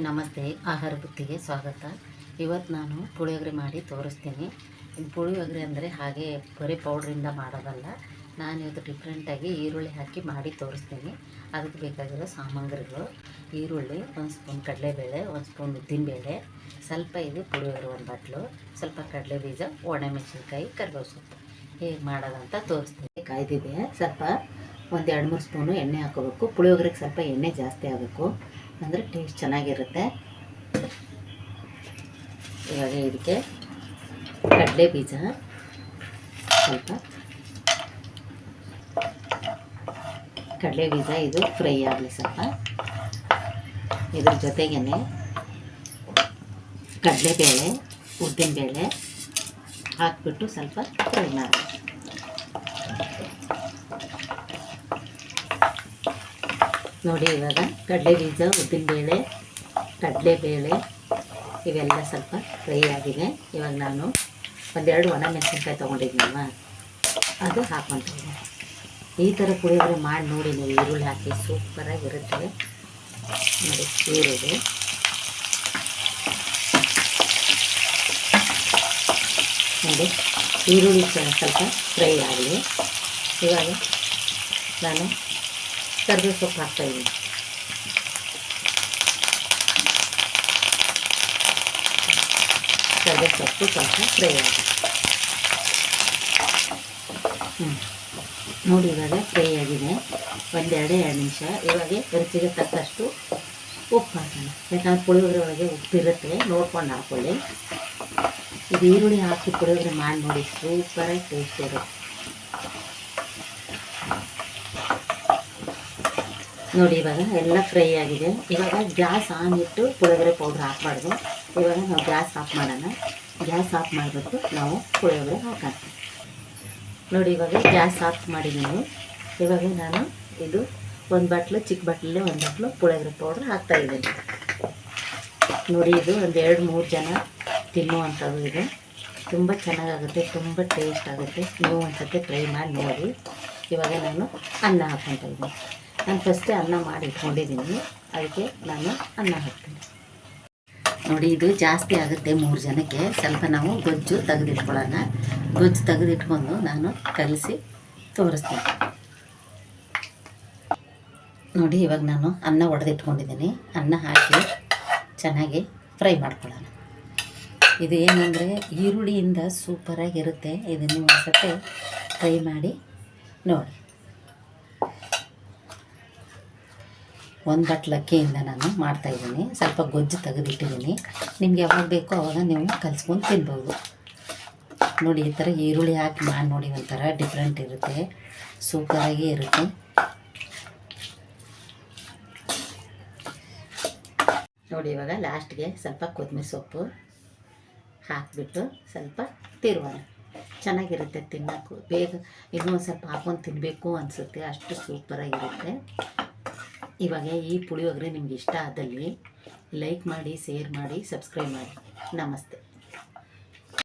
ನಮಸ್ತೆ. ಆಹಾರ ಬುತ್ತಿಗೆ ಸ್ವಾಗತ. ಇವತ್ತು ನಾನು ಪುಳಿಯೋಗರೆ ಮಾಡಿ ತೋರಿಸ್ತೀನಿ. ಪುಳಿಯೋಗರೆ ಅಂದರೆ ಹಾಗೆ ಬರೀ ಪೌಡ್ರಿಂದ ಮಾಡೋದಲ್ಲ. ನಾನು ಇವತ್ತು ಡಿಫ್ರೆಂಟಾಗಿ ಈರುಳ್ಳಿ ಹಾಕಿ ಮಾಡಿ ತೋರಿಸ್ತೀನಿ. ಅದಕ್ಕೆ ಬೇಕಾಗಿರೋ ಸಾಮಗ್ರಿಗಳು. ಈರುಳ್ಳಿ, ಒಂದು ಸ್ಪೂನ್ ಕಡಲೆಬೇಳೆ, ಒಂದು ಸ್ಪೂನ್ ಉದ್ದಿನಬೇಳೆ, ಸ್ವಲ್ಪ ಇದು ಪುಳಿಯೋಗರೆ ಒಂದು ಬಟ್ಲು, ಸ್ವಲ್ಪ ಕಡಲೆ ಬೀಜ ಒಣಮೆಣಸಿನ್ಕಾಯಿ, ಕರ್ಬೇವು ಸೊಪ್ಪು. ಹೇಗೆ ಮಾಡೋದಂತ ತೋರಿಸ್ತೀನಿ. ಕಾಯ್ದಿದೆ ಸ್ವಲ್ಪ ಒಂದು ಎರಡು ಮೂರು ಸ್ಪೂನು ಎಣ್ಣೆ ಹಾಕೋಬೇಕು ಪುಳಿಯೋಗರೆಗೆ ಸ್ವಲ್ಪ ಎಣ್ಣೆ ಜಾಸ್ತಿ ಆಗಬೇಕು. ಅಂದರೆ ಟೇಸ್ಟ್ ಚೆನ್ನಾಗಿರುತ್ತೆ. ಇವಾಗ ಇದಕ್ಕೆ ಕಡಲೆ ಬೀಜ. ಸ್ವಲ್ಪ. ಕಡಲೆ ಬೀಜ, ಇದು ಫ್ರೈ ಆಗಲಿ ಸ್ವಲ್ಪ. ಇದ್ರ ಜೊತೆಗೇ ಕಡಲೆಬೇಳೆ, ಉದ್ದಿನಬೇಳೆ ಹಾಕ್ಬಿಟ್ಟು ಸ್ವಲ್ಪ ಫ್ರೈ ಮಾಡಿ. ನೋಡಿ ಇವಾಗ ಕಡಲೆ ಬೀಜ ಕಡಲೆ ಕಡಲೆಬೇಳೆ ಇವೆಲ್ಲ ಸ್ವಲ್ಪ ಫ್ರೈ ಆಗಿದೆ. ಇವಾಗ ನಾನು ಒಂದೆರಡು ಒಣ ಮೆಣಸಿನ್ಕಾಯಿ ತೊಗೊಂಡಿದ್ದೀನಲ್ವ? ಅದು ಹಾಕೊತೀನಿ ಈ ಥರ ಪುಳಿಯೋಗರೆ ಮಾಡಿ ನೋಡಿ ನೀವು ಈರುಳ್ಳಿ ಹಾಕಿ ಸೂಪರಾಗಿರುತ್ತೆ ನೋಡಿ ಈರುಳ್ಳಿ. ನೋಡಿ, ಈರುಳ್ಳಿ ಸ್ವ- ಸ್ವಲ್ಪ ಫ್ರೈ ಆಗಲಿ ಇವಾಗ ನಾನು ಕರಿಬೇವು ಸೊಪ್ಪು ಹಾಕ್ತಾಯಿದ್ದೀನಿ ಕರಿಬೇವು ಸೊಪ್ಪು ಸ್ವಲ್ಪ ಫ್ರೈ ಆಗಿದೆ ಹ್ಞೂ ನೋಡಿ ಇವಾಗ ಫ್ರೈ ಆಗಿದೆ. ಒಂದೆರಡು ಎರಡು ನಿಮಿಷ. ಇವಾಗ ರುಚಿಗೆ ತಕ್ಕಷ್ಟು ಉಪ್ಪು ಹಾಕೋಣ. ಯಾಕಂದ್ರೆ ಪುಳಿಯೋಗರೆ ಒಳಗೆ ಉಪ್ಪಿರುತ್ತೆ ನೋಡ್ಕೊಂಡು ಹಾಕೊಳ್ಳಿ. ಇದು ಈರುಳ್ಳಿ ಹಾಕಿ ಪುಳಿಯೋಗರೆ ಮಾಡಿ ನೋಡಿ. ಸೂಪರಾಗಿ ಟೇಸ್ಟ್ ಇರುತ್ತೆ. ನೋಡಿ, ಇವಾಗ ಎಲ್ಲ ಫ್ರೈ ಆಗಿದೆ. ಇವಾಗ ಗ್ಯಾಸ್ ಆನ್ ಇಟ್ಟು ಪುಳಿಯೋಗರೆ ಪೌಡ್ರ್ ಹಾಕ್ಬಾರ್ದು. ಇವಾಗ ನಾವು ಗ್ಯಾಸ್ ಆಫ್ ಮಾಡೋಣ. ಗ್ಯಾಸ್ ಆಫ್ ಮಾಡಿಬಿಟ್ಟು ನಾವು ಪುಳಿಯೋಗರೆ ಹಾಕೋಣ ನೋಡಿ, ಇವಾಗ ಗ್ಯಾಸ್ ಆಫ್ ಮಾಡಿದ್ದೀನಿ ಇವಾಗ ನಾನು ಇದು ಒಂದು ಬಾಟ್ಲು, ಚಿಕ್ಕ ಬಾಟ್ಲಲ್ಲಿ ಒಂದು ಬಾಟ್ಲು ಪುಳಿಯೋಗರೆ ಪೌಡ್ರ್ ಹಾಕ್ತಾಯಿದ್ದೀನಿ ನೋಡಿ, ಇದು ಒಂದು ಎರಡು, ಮೂರು ಜನ ತಿನ್ನುವಂಥದ್ದು ಇದು. ತುಂಬ ಚೆನ್ನಾಗಾಗುತ್ತೆ, ತುಂಬ ಟೇಸ್ಟ್ ಆಗುತ್ತೆ. ನೀವು ಒಂದ್ಸತಿ ಟ್ರೈ ಮಾಡಿ ನೋಡಿ. ಇವಾಗ ನಾನು ಅನ್ನ ಹಾಕ್ಕೊತಾ ಇದ್ದೀನಿ. ನಾನು ಫಸ್ಟೇ ಅನ್ನ ಮಾಡಿ ಇಟ್ಕೊಂಡಿದ್ದೀನಿ ಅದಕ್ಕೆ ನಾನು ಅನ್ನ ಹಾಕ್ತೀನಿ. ನೋಡಿ, ಇದು ಜಾಸ್ತಿ ಆಗುತ್ತೆ ಮೂರು ಜನಕ್ಕೆ. ಸ್ವಲ್ಪ ನಾವು ಗೊಜ್ಜು ತೆಗೆದಿಟ್ಕೊಳ್ಳೋಣ. ಗೊಜ್ಜು ತೆಗೆದಿಟ್ಕೊಂಡು ನಾನು ಕಲಸಿ ತೋರಿಸ್ತೀನಿ. ನೋಡಿ, ಇವಾಗ ನಾನು ಅನ್ನ ಒಡೆದಿಟ್ಕೊಂಡಿದ್ದೀನಿ. ಅನ್ನ ಹಾಕಿ ಚೆನ್ನಾಗಿ ಫ್ರೈ ಮಾಡ್ಕೊಳ್ಳೋಣ. ಇದು ಏನಂದರೆ ಈರುಳ್ಳಿಯಿಂದ ಸೂಪರಾಗಿರುತ್ತೆ. ಇದನ್ನು ಒಂದು ಸತಿ ಫ್ರೈ ಮಾಡಿ ನೋಡಿ. ಒಂದು ಬಟ್ಲು ಅಕ್ಕಿಯಿಂದ ನಾನು ಮಾಡ್ತಾಯಿದ್ದೀನಿ ಸ್ವಲ್ಪ ಗೊಜ್ಜು ತೆಗೆದಿಟ್ಟಿದ್ದೀನಿ. ನಿಮ್ಗೆ ಯಾವಾಗ ಬೇಕೋ ಅವಾಗ ನೀವು ಕಲಿಸ್ಕೊಂಡು ತಿನ್ಬೋದು. ನೋಡಿ, ಈ ಥರ ಈರುಳ್ಳಿ ಹಾಕಿ ಮಾಡಿ ನೋಡಿ, ಒಂಥರ ಡಿಫ್ರೆಂಟ್ ಇರುತ್ತೆ. ಸೂಪರಾಗಿ ಇರುತ್ತೆ. ನೋಡಿ, ಇವಾಗ ಲಾಸ್ಟ್ಗೆ ಸ್ವಲ್ಪ ಕೊತ್ತಂಬರಿ ಸೊಪ್ಪು ಹಾಕಿಬಿಟ್ಟು ಸ್ವಲ್ಪ ತಿರುವೋಣ ಚೆನ್ನಾಗಿರುತ್ತೆ ತಿನ್ನೋಕ್ಕೂ. ಬೇಗ ಇನ್ನೂ ಸ್ವಲ್ಪ ಹಾಕೊಂಡು ತಿನ್ನಬೇಕು ಅನಿಸುತ್ತೆ. ಅಷ್ಟು ಸೂಪರಾಗಿರುತ್ತೆ ಇವಾಗ ಈ ಪುಳಿಯೋಗರೆ ನಿಮ್ಗೆ ಇಷ್ಟ ಆದಲ್ಲಿ ಲೈಕ್ ಮಾಡಿ ಶೇರ್ ಮಾಡಿ ಸಬ್ಸ್ಕ್ರೈಬ್ ಮಾಡಿ. ನಮಸ್ತೆ.